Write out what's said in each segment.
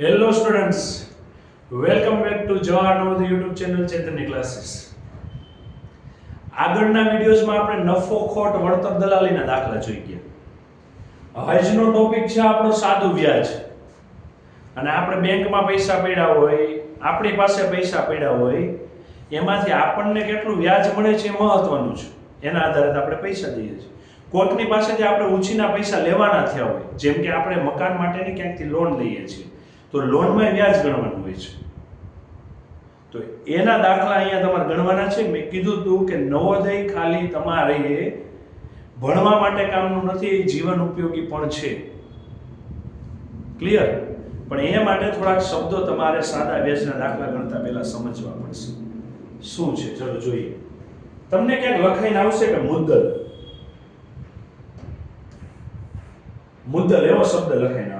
Hello students welcome back to Jawahar Navodaya YouTube channel ચેતનની classes આગળના વિડીયોઝમાં આપણે નફો, ખોટ, વળતર, દલાલીના દાખલા જોઈ ગયા. આજનો ટોપિક છે આપણો સાદું વ્યાજ. અને આપણે બેંકમાં પૈસા પડ્યા હોય, આપણી પાસે પૈસા પડ્યા હોય, એમાંથી આપણને કેટલું વ્યાજ મળે છે એ મહત્વનું છે. એના આધારે આપણે પૈસા દઈએ છીએ. કોર્ટની પાસેથી આપણે ઉછીના પૈસા લેવાના થયા હોય, જેમ કે આપણે મકાન માટેની ક્યાંકથી લોન લઈએ છીએ. તો લોનમાં વ્યાજ ગણવાનું હોય છે. તો એના દાખલા અહીંયા તમારે ગણવાના છે. મેં કીધું હતું કે નવોદય ખાલી તમારે ભણવા માટે કામનું નથી એ જીવન ઉપયોગી પણ છે. ક્લિયર પણ એ માટે થોડાક શબ્દો તમારે સાદા વ્યાજના દાખલા ગણતા પહેલા સમજવા પડશે. શું છે? ચલો જોઈએ. તમને ક્યાંક લખાઈને આવશે કે મુદ્દલ? મુદ્દલ એવો શબ્દ લખાઈને આવે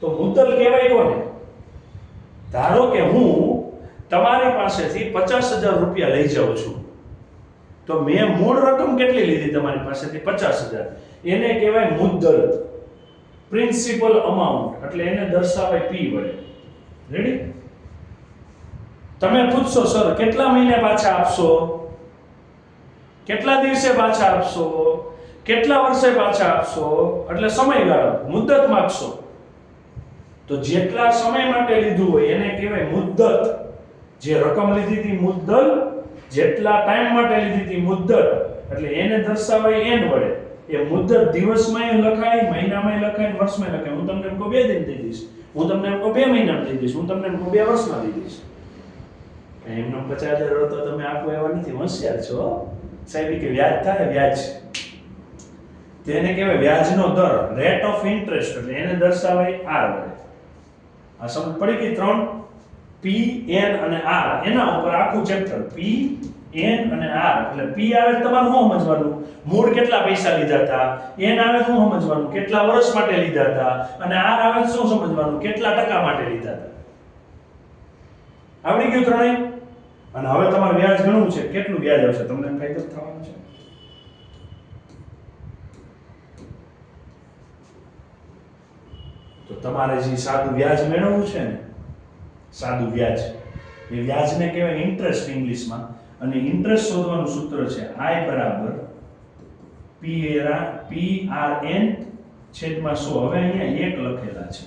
તો મુદ્દલ કહેવાય કોને? ધારો કે હું તમારી પાસેથી પચાસ હજાર રૂપિયા લઈ જાઉં છું. તો મેં મૂળ રકમ કેટલી લીધી તમારી પાસેથી? પચાસ હજાર. એને કહેવાય મુદ્દલ. પ્રિન્સિપલ અમાઉન્ટ એટલે એને દર્શાવાય પી વડે. રેડી તમે પૂછશો સર કેટલા મહિને પાછા આપશો? કેટલા દિવસે પાછા આપશો? કેટલા વર્ષે પાછા આપશો? એટલે સમયગાળો. મુદ્દત માગશો. તો જેટલા સમય માટે લીધું હોય એને કહેવાય મુદ્દત. જે રકમ લીધી હતી મુદ્દલ, જેટલા ટાઈમ માટે લીધી હતી મુદ્દત, એટલે એને દર્શાવાય એન વડે. એ મુદ્દત દિવસમાં લખાય, મહિનામાં લખાય, વર્ષમાં લખાય. હું તમને એમ કહું બે દિન દઈ દઈશ હું તમને એમ કહું બે મહિનામાં દઈ દઈશ હું તમને એમ કહું બે વર્ષમાં દઈ દઈશ એમનો પચાસ હજાર તો તમે આપો એવા નથી, હોશિયાર છો. સાહેબ કે વ્યાજ થાય, વ્યાજ. તેને કહેવાય વ્યાજનો દર રેટ ઓફ ઇન્ટરેસ્ટ એટલે એને દર્શાવાય આર વડે. આ સમજ પડી ગઈ ત્રણ? પી એન અને આર એના ઉપર આખું ચેપ્ટર પી એન અને આર એટલે પી આવે તમારે શું સમજવાનું? મૂળ કેટલા પૈસા લીધા હતા? એન આવે શું સમજવાનું? કેટલા વર્ષ માટે લીધા હતા? અને આર આવે શું સમજવાનું? કેટલા ટકા માટે લીધા હતા? આવડી ગયું ત્રણેય? અને હવે તમારે વ્યાજ ગણવું છે. કેટલું વ્યાજ આવશે? તમને ફાયદો થવાનો છે તો તમારે જે સાદું વ્યાજ મેળવવું છે ને, સાદું વ્યાજ, એ વ્યાજને કહેવાય ઇન્ટરેસ્ટ ઇંગ્લિશમાં, અને ઇન્ટરેસ્ટ શોધવાનું સૂત્ર છે આઈ બરાબર પી એરા પી આર એન છેદમાં સો. હવે અહીંયા એક લખેલા છે.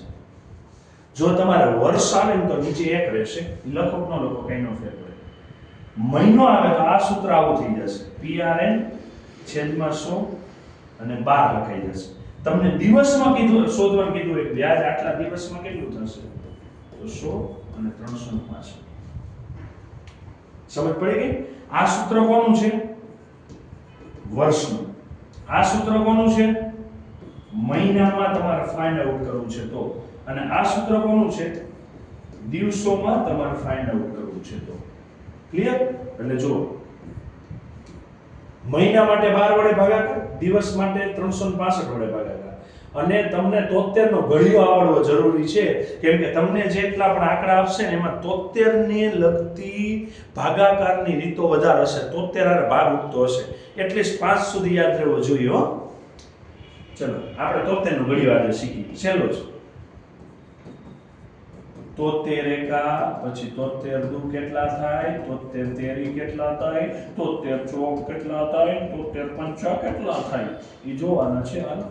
જો તમારે વર્ષ આવે ને તો નીચે એક રહેશે. લખો ન લખો, કઈ નો ફેર પડે. મહિનો આવે તો આ સૂત્ર આવું થઈ જશે. પી આર એન છેદમાં સો અને બાર લખાઈ જશે. તમને દિવસમાં કીધું શોધવાનું કીધું એક વ્યાજ આટલા દિવસમાં કેટલું થશે? તો સો અને ત્રણસો પાછળ સમજ પડી ગઈ? આ સૂત્ર કોનું છે? વર્ષનું. આ સૂત્ર કોનું છે? મહિનામાં તમારે ફાઇન્ડ આઉટ કરવું છે તો. અને આ સૂત્ર કોનું છે? દિવસોમાં તમારે ફાઇન્ડ આઉટ કરવું છે તો. ક્લિયર એટલે જો મહિના માટે બાર વડે ભાગાકાર દિવસ માટે 365 વડે ભાગાકાર અને તમને 73 નો ઘડિયો આવડવો જરૂરી છે, કેમ કે તમને જેટલા પણ આંકડા આપશે ને એમાં 73 ને લગતી ભાગાકારની રીતો વધારે હશે 73 હારે ભાગ ઉગતો હશે. એટલીસ્ટ પાંચ સુધી યાદ રહેવો જોઈએ, હો. ચલો, આપણે 73 નો ઘડિયો આજે શીખી. છેલ્લો છે તોતેર એકા, પછી તોતેર દુ કેટલા થાય? તોતેર તેરી કેટલા થાય? તોતેર ચોક કેટલા થાય? તોતેર પંચા કેટલા થાય? એ જોવાના છે હાલ.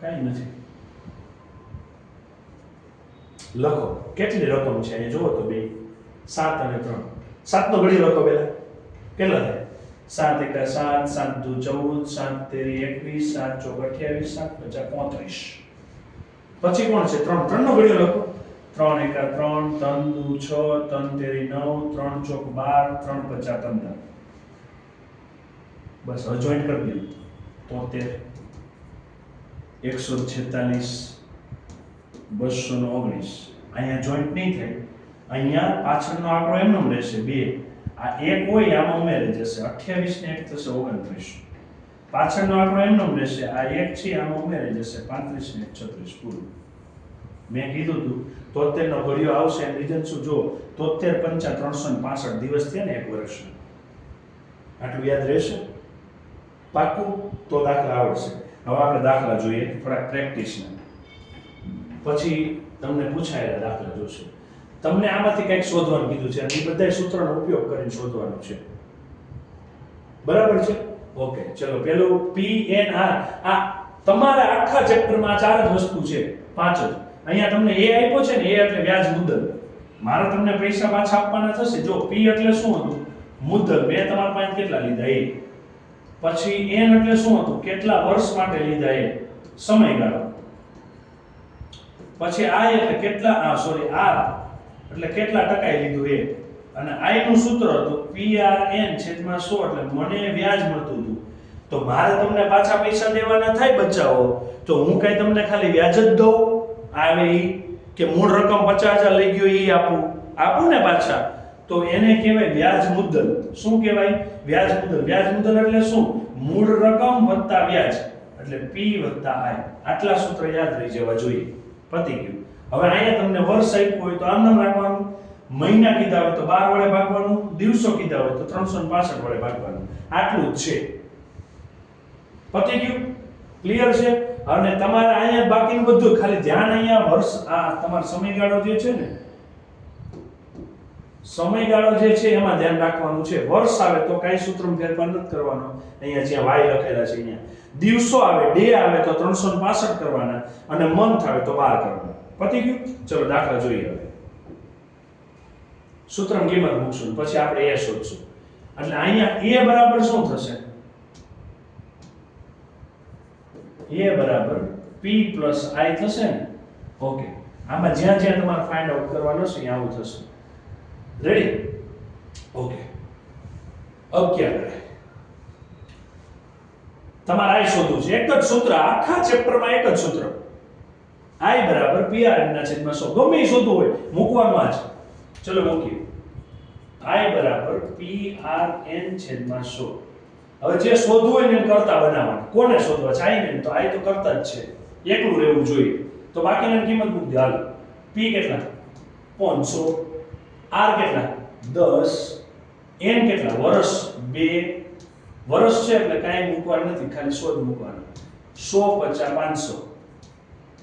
કઈ નથી. લખો. કેટલી રકમ છે? એ જોવો તો બે. સાત અને ત્રણ. સાત નો ઘડી લખો પેલા કેટલા થાય? સાત એકા સાત સાત દુ ચૌદ, સાત તેરી એકવીસ, સાત ચોક અઠ્યાવીસ, સાત પચાસ પોત્રીસ. પછી કોણ છે? ત્રણ ત્રણ નો ઘડિયો લખો. ત્રણ એકા ત્રણ ત્રણ દુ છ, ત્રણ તેરી નવ, ત્રણ ચોક બાર, ત્રણ પચા પંદર. બસ, હવે જોઈન્ટ કરી દઈએ. તોતેર, એકસો છેતાલીસ, બસો ને ઓગણીસ. અહીંયા જોઈન્ટ નહીં થાય. અહીંયા પાછળનો આંકડો એમનો રહેશે, બે. આ એક હોય, આમાં ઉમેરી જશે. અઠ્યાવીસ ને એક થશે, ઓગણત્રીસ. પાછળનો આંકડો એમનો રહેશે. આ એક છે, આમાં ઉમેરી જશે. પાંત્રીસ ને છત્રીસ પૂરું મેં કીધું હતું તોતેર નો ઘડિયો આવશે એમ રીઝન શું? જો તોતેર પંચા ત્રણસો ને પાસઠ દિવસ થયા ને એક વર્ષ આટલું યાદ રહેશે? પાકું તો દાખલા આવડશે. હવે આપણે દાખલા જોઈએ. થોડાક પ્રેક્ટિસના પછી તમને પૂછાયેલા દાખલા જોશે. તમને આમાંથી કંઈક શોધવાનું કીધું છે અને એ બધા સૂત્રનો ઉપયોગ કરીને શોધવાનું છે. બરાબર છે? ઓકે, ચલો, પેલું પી એન આર. આ તમારા આખા ચેપ્ટરમાં ચાર જ વસ્તુ છે, પાંચ જ. અહીંયા તમને એ આપ્યો છે ને, એ એટલે વ્યાજ મુદ્દલ મારે તમને પૈસા પાછા આપવાના થશે. જો પી એટલે શું હતું? મુદ્દલ મેં તમારા પાસે કેટલા લીધા? એ પછી એન એટલે શું હતું? કેટલા વર્ષ માટે લીધા? એ સમયગાળો. પછી આ એટલે કેટલા, આ સોરી આર એટલે કેટલા ટકાએ લીધું? એ અને આઈ નું સૂત્ર હતું પી આર એન છેદમાં 100 એટલે મને વ્યાજ મળતું હતું. તો મારે તમને પાછા પૈસા દેવાના થાય બચાવો. તો હું કઈ તમને ખાલી વ્યાજ જ દઉં? આવે ઈ કે મૂળ રકમ 50000 લઈ ગયો ઈ આપું. આપું ને પાછા. તો એને કહેવાય વ્યાજ મુદ્દલ. શું કહેવાય? વ્યાજ મુદ્દલ. વ્યાજ મુદ્દલ એટલે શું? મૂળ રકમ વત્તા વ્યાજ એટલે પી વત્તા આઈ આટલા સૂત્ર યાદ રહી જવા જોઈએ. પતી ગયું. હવે અહીંયા તમને વર્ષ આપ્યું હોય તો આમ નામ મહિના કીધા હોય તો બાર વડે ભાગવાનું, દિવસો કીધા હોય તો 365 વડે ભાગવાનું. આટલું જ છે. પતી ગયું? ક્લિયર છે? અને તમારે અહીંયા બાકીનું બધું ખાલી ધ્યાન અહીંયા વર્ષ, આ તમારો સમયગાળો જે છે ને, સમયગાળો જે છે એમાં ધ્યાન રાખવાનું છે. વર્ષ આવે તો કાંઈ સૂત્રમાં ફેરફાર નથી કરવાનો. અહીંયા જ્યાં વાય લખેલા છે અહીંયા. દિવસો આવે, ડે આવે તો 365 કરવાના અને મંથ આવે તો બાર કરવાના. પતી ગયું? ચલો દાખલા જોઈએ હવે. સૂત્રમ કિંમત મૂકશું પછી આપણે એ શોધશું. એટલે અહીંયા એ બરાબર શું થશે? એ બરાબર પી પ્લસ આઈ થશે ને? ઓકે. આમાં જ્યાં જ્યાં તમારે ફાઇન્ડ આઉટ કરવાનો છે ત્યાં આવું થશે. Ready okay. અબ ક્યાં કરે? તમારે આઈ શોધવું છે. એક જ સૂત્ર, આખા ચેપ્ટરમાં એક જ સૂત્ર. આઈ બરાબર પી આર ના છેદમાં સો. ગમે શોધવું હોય, મૂકવાનું આ છે ચલો મૂકીએ. I બરાબર prn છેદમાં 100 હવે જે શોધવું હોય ને એમ કરતા બનાવવાનું. કોને શોધવા? છે i ને તો i તો કરતા જ છે. એકલું રહેવું જોઈએ. તો બાકીની કિંમત મૂકી દે. હાલ. P કેટલા? 500 r કેટલા? 10 n કેટલા? વર્ષ 2 વર્ષ છે એટલે કાંઈ મૂકવાનું નથી. ખાલી શોધ મૂકવાનું. 100 50 500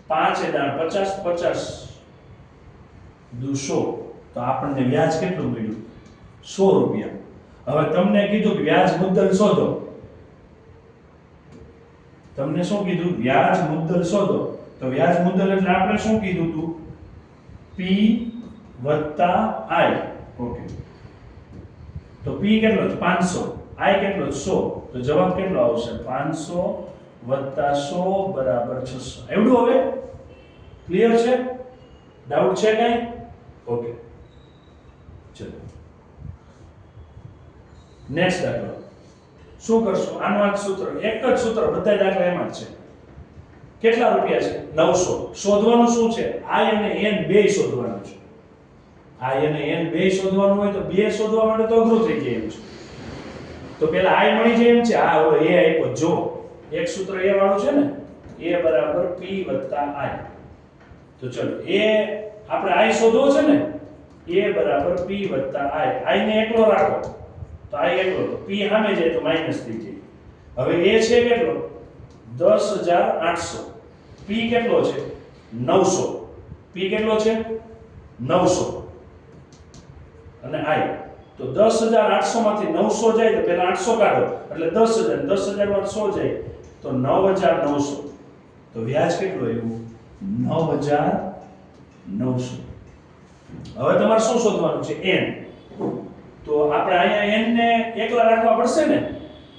પાંચ દાણ 50 50 દુસો. તો આપણને વ્યાજ કેટલું મળ્યું? સો રૂપિયા. હવે તમને કીધું કે વ્યાજ મુદ્દલ શોધો. તમને શું કીધું? વ્યાજ મુદ્દલ શોધો. તો વ્યાજ મુદ્દલ એટલે આપણે શું કીધું હતું પી વત્તા આઈ ઓકે તો પી કેટલો પાંચસો. આઈ કેટલો સો. તો જવાબ કેટલો આવશે? 500 વત્તા સો બરાબર છસો. એવડું હવે? ક્લિયર છે? ડાઉટ છે કઈ? ઓકે ચલો. નેક્સ્ટ દાખલો. શું કરશું? આનું આ સૂત્ર. એક જ સૂત્ર, બધા દાખલા એમાં જ છે. કેટલા રૂપિયા છે? 900 શોધવાનું શું છે? I અને n બે શોધવાનું છે. I અને n બે શોધવાનું હોય તો બે શોધવા માટે તો અઘરું થઈ જાય એમ છે. તો પેલા i મળી જાય એમ છે. આ હવે a આપ્યો. જો, એક સૂત્ર એ વાળું છે ને? A બરાબર p વત્તા i. તો ચલો, a, આપણે i શોધવો છે ને? A બરાબર p i. I ને એકલો રાખો. તો i એકલો. તો p સામે જાય તો માઇનસ થઈ જાય. હવે a છે કેટલો? 10800 p કેટલો છે? 900 p કેટલો છે? 900 અને i. તો 10800 માંથી 900 જાય તો પહેલા 800 કાઢો. એટલે 10000 10000 માં 100 જાય. તો 9900 તો વ્યાજ કેટલું આવ્યું? 9900 હવે તમારે શું શોધવાનું છે? N. તો આપણે અહીંયા n ને એકલા રાખવા પડશે ને?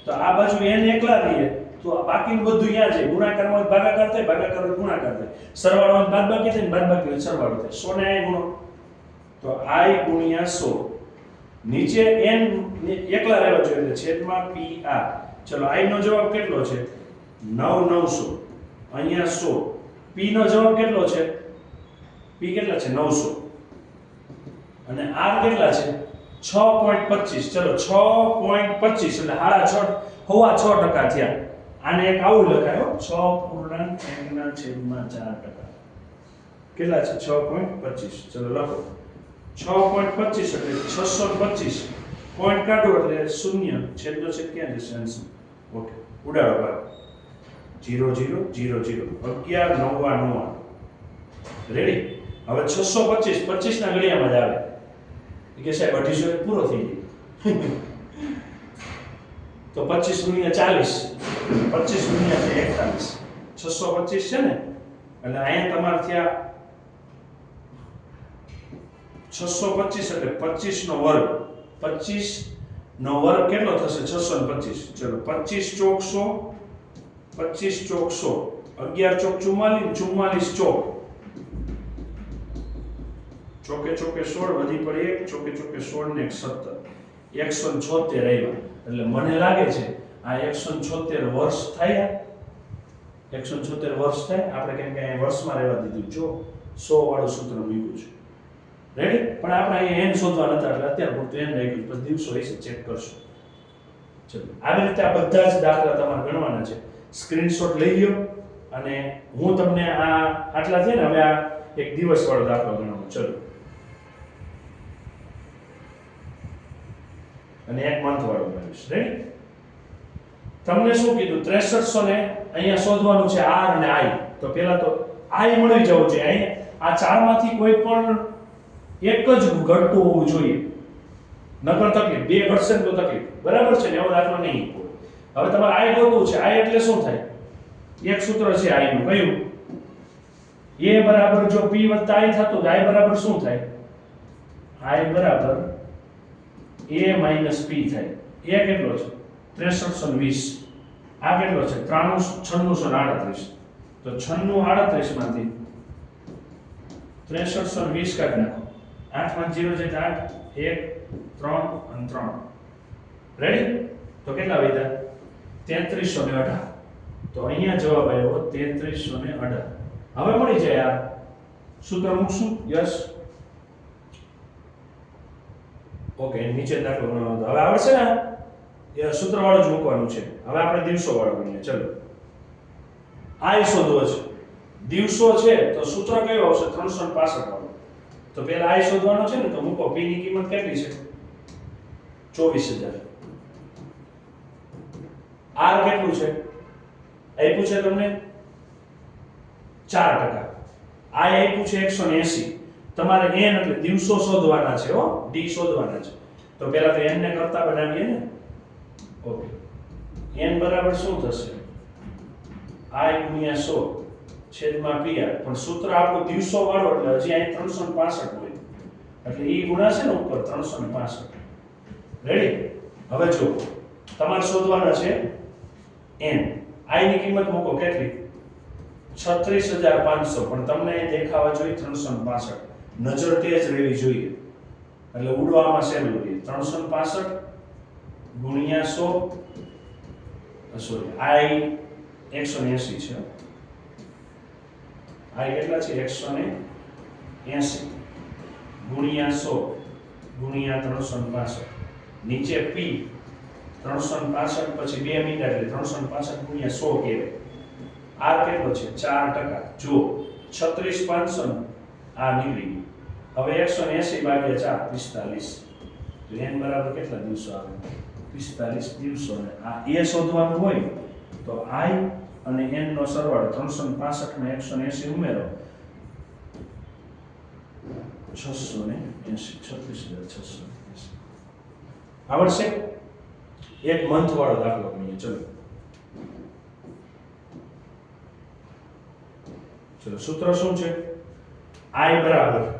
તો આ બાજુ n એકલા રહીએ. તો બાકીનું બધું અહીંયા છે ગુણાકારમાં ભાગાકાર થાય ભાગાકારમાં ગુણાકાર થાય. સરવાળો બાદબાકી થાય બાદબાકી સરવાળો થાય. 100 ને i ગુણો. તો i ગુણ્યા 100 નીચે n એકલા રહેવા જોઈએ એટલે છેદમાં pr ચલો i નો જવાબ કેટલો છે? 9900 અહીંયા 100 p નો જવાબ કેટલો છે? P કેટલા છે? 900 અને r કેટલા છે? 6.25 ચલો 6.25 એટલે હાડા 6 હવા 6 ટકા થયા. આને એક આવું લખાયો 6 પૂર્ણાંક 1 ના છેદમાં 4 ટકા. કેટલા છે? 6.25 ચલો, લખો. 6.25 એટલે 625 પોઈન્ટ કાઢો એટલે શૂન્ય. છેદનો છે ક્યાં જશે? આન્સર. ઓકે. ઉડાડો બાર 0 0 0 0 11 નવ્વાણું રેડી હવે છસો પચીસ. પચીસ ના ઘડિયામાં જ આવે. કે સાહેબ, અઢીસો એક પૂરો થઈ જાય તો પચીસ ગુણ્યા ચાલીસ, પચીસ ગુણ્યા છે એકતાલીસ. છસો પચીસ છે ને? એટલે અહીંયા તમારે ત્યાં છસો પચીસ એટલે પચીસ નો વર્ગ. પચીસ નો વર્ગ કેટલો થશે? છસો ને પચીસ. ચલો, પચીસ ચોક સો પચીસ ચોક સો અગિયાર ચોક ચુમ્માલીસ ચુમ્માલીસ ચોક. ચોકે ચોકે સોળ વધી પડી એક, ચોકે ચોકે સોળ ને એક સત્તર એકસો છોતેર આવ્યા એટલે મને લાગે છે આ એકસો છોતેર વર્ષ થયા. એકસો છોતેર વર્ષ થાય. આપણે કેમ કે અહીંયા વર્ષમાં રહેવા દીધું. જો સો વાળું સૂત્ર મૂક્યું છે. રેડી પણ આપણે અહીંયા એન શોધવા નતા, એટલે અત્યારે પૂરતું એન રહી ગયું પછી દિવસો હશે ચેક કરશું. ચલો. આવી રીતે આ બધા જ દાખલા તમારે ગણવાના છે. સ્ક્રીનશોટ લઈ લ્યો અને હું તમને આ આટલા છે ને, હવે આ એક દિવસ વાળો દાખલો ગણાવું. ચલો. અને એક મંથ વાળો બનાવીશ. રેડી તમને શું કીધું? ત્રેસઠસો ને અહીંયા શોધવાનું છે આર અને આઈ. તો પહેલા તો આઈ મળી જવું જોઈએ. અહીં આ ચારમાંથી કોઈ પણ એક જ ઘટતું હોવું જોઈએ. નકર તકલીફ. બે ઘટશે તો તકલીફ. બરાબર છે ને? એવો દાખલો નહીં. હવે તમારે આઈ ગોતવું છે. આઈ એટલે શું થાય? એક સૂત્ર છે આઈ નું કયું? એ બરાબર જો પી વત્તા આઈ થતું તો i બરાબર શું થાય? આઈ બરાબર a માઇનસ p થાય. એ કેટલો છે? ત્રેસઠસો વીસ. આ કેટલો છે? ત્રાણું છન્નુંસો આડત્રીસ. તો છન્નું આડત્રીસમાંથી ત્રેસઠસો વીસ કાઢી નાખો. આઠમાં જીરો છે આઠ. એક, ત્રણ અને ત્રણ. રેડી તો કેટલા વધ્યા? તેત્રીસો ને અઢાર. તો અહીંયા જવાબ આવ્યો તેત્રીસો ને અઢાર. હવે મળી જાય આ સૂત્ર મૂકશું? યસ ઓકે નીચે દાખલો ગણવાનો હવે આવડશે ને? એ સૂત્ર વાળું જ મૂકવાનું છે. હવે આપણે દિવસો વાળો ગણીએ. ચલો. આ શોધવો છે. દિવસો છે તો સૂત્ર કયો આવશે? ત્રણસો ને પાસઠ વાળું. તો પેલા આ શોધવાનો છે ને, તો મૂકો. પી ની કિંમત કેટલી છે? ચોવીસ હજાર. આર કેટલું છે? આપ્યું છે તમને? ચાર ટકા. આ આપ્યું છે એકસો ને એસી. તમારે n એટલે દિવસો શોધવાના છે, હો. d શોધવાના છે. તો પહેલા તો n ને કરતા બનાવીએ ને. ઓકે n બરાબર શું થશે? i ગુણ્યા 100 છેદમાં પી પણ સૂત્ર આપણું દિવસો વાળો એટલે હજી અહીં 365 હોય. એટલે e ગુણાશે ને ઉપર 365 રેડી હવે જો તમારે શોધવાના છે n. i ની કિંમત મૂકો કેટલી? 36500 પણ તમને દેખાવા જોઈએ 365 નજર તે જ રહેવી જોઈએ. એટલે ઉડવામાં સહેલું રહીએ ત્રણસો પાસઠ ગુણ્યા સો સોરી આઈ એકસો એસી છે. આઈ કેટલા છે? એકસો ને એસી. ગુણ્યા સો, ગુણ્યા ત્રણસો પાસઠ. નીચે પી ત્રણસો પાસઠ પછી બે મીટર એટલે ત્રણસો પાસઠ ગુણ્યા સો કહેવાય. આર કેટલો છે? ચાર ટકા. જો છત્રીસ પાંચસો આ નીકળી ગયું. હવે એકસો એસી ભાગ્યા ચાર પિસ્તાલીસ. તો એન બરાબર કેટલા દિવસો આવે? પિસ્તાલીસ દિવસો ને. આ એ શોધવાનું હોય તો આઈ અને એન નો સરવાળો ત્રણસો ને પાસઠ ને એકસો ને એસી ઉમેરો. છસો ને એસી છત્રીસ હજાર છસો એસી આવડશે? એક મંથ વાળો દાખલો ગણીએ ચલો. ચલો, સૂત્ર શું છે? આઈ બરાબર.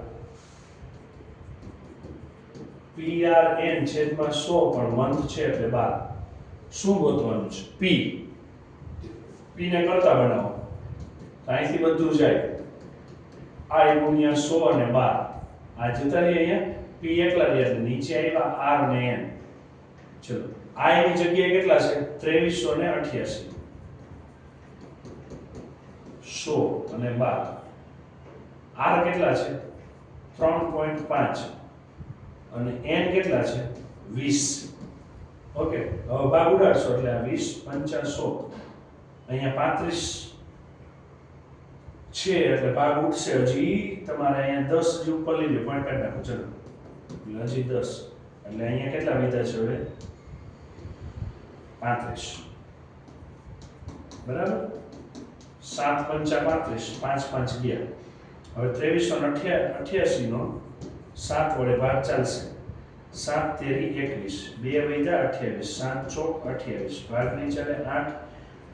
PRN છેદમાં 100 પણ મંથ છે એટલે 12 શું ગોતવાનું છે? P. P ને કરતા બનાવો. અહીંથી બધું જાય. i ગુણ્યા 100 અને 12 આ જતા રહી અહીંયા. P એકલા રહ્યા નીચે આવ્યા r ને n. ચલો. i ની જગ્યાએ કેટલા છે? 2388 ને અઠ્યાસી. સો અને બાર. આર કેટલા છે? ત્રણ પોઈન્ટ પાંચ. અને એન કેટલા છે? વીસ. ઓકે, હવે ભાગ ઉડાડશો એટલે આ વીસ પંચા સો અહીંયા પાંત્રીસ છે એટલે ભાગ ઉઠશે હજી તમારે અહીંયા દસ જે ઉપર લઈ લો પોઈન્ટ કાઢી નાખો. ચલો. હજી દસ. એટલે અહીંયા કેટલા વિધા છે હવે? પાંત્રીસ. બરાબર? સાત પંચા પાંત્રીસ, પાંચ પાંચ ગયા. હવે ત્રેવીસો અઠ્યાસી નો સાત વડે ભાગ ચાલશે. સાત તેરી એકવીસ. બે વૈદા અઠ્યાવીસ. સાત ચોક અઠ્યાવીસ. ભાગ નહીં ચાલે આઠ.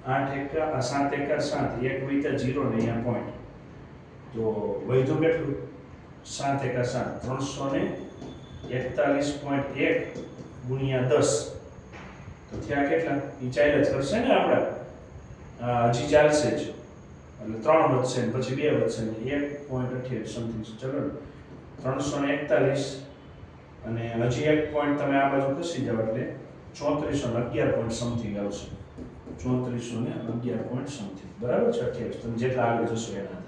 આઠ એકા સાત એકા સાત. એક વૈદા જીરો ને અહીંયા પોઈન્ટ તો વૈધું કેટલું? સાત એકા સાત. ત્રણસો ને એકતાલીસ પોઈન્ટ એક ગુણ્યા દસ. તો ત્યાં કેટલા? એ ચાલ્યા જ કરશે ને આપણા હજી ચાલશે જ. એટલે ત્રણ વધશે ને પછી બે વધશે ને એક પોઈન્ટ અઠ્યાવીસ સમથિંગ ચલો ને. ત્રણસો ને એકતાલીસ અને હજી એક પોઈન્ટ તમે આ બાજુ ખસી જાઓ એટલે ચોત્રીસો ને અગિયાર પોઈન્ટ સમથિંગ આવશે. ચોત્રીસો ને અગિયાર પોઈન્ટ સમથિંગ બરાબર છે? અઠ્યાવીસ. તમે જેટલા આગળ જશો એના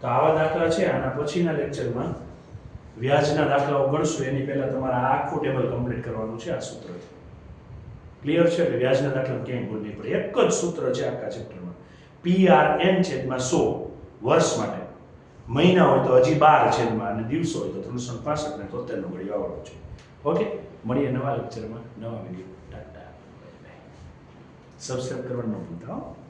તો આવા દાખલા છે. આના પછીના લેક્ચરમાં વ્યાજના દાખલાઓ ગણશું. એની પહેલાં તમારે આખું ટેબલ કમ્પ્લીટ કરવાનું છે આ સૂત્રથી. ક્લિયર છે? એટલે વ્યાજના દાખલા ક્યાંય ભૂલ નહીં પડે. એક જ સૂત્ર છે આખા ચેપ્ટરમાં પી આર એન છેદમાં સો. વર્ષ માટે. મહિના હોય તો હજી બાર છેદમાં અને દિવસો હોય તો ત્રણસો પાસઠ ને તોતેરનો ઘડી આવડો છે ઓકે? મળીએ નવા લેક્ચરમાં નવા વીડિયો ટાટા. સબસ્ક્રાઈબ કરવાનું ન ભૂલતા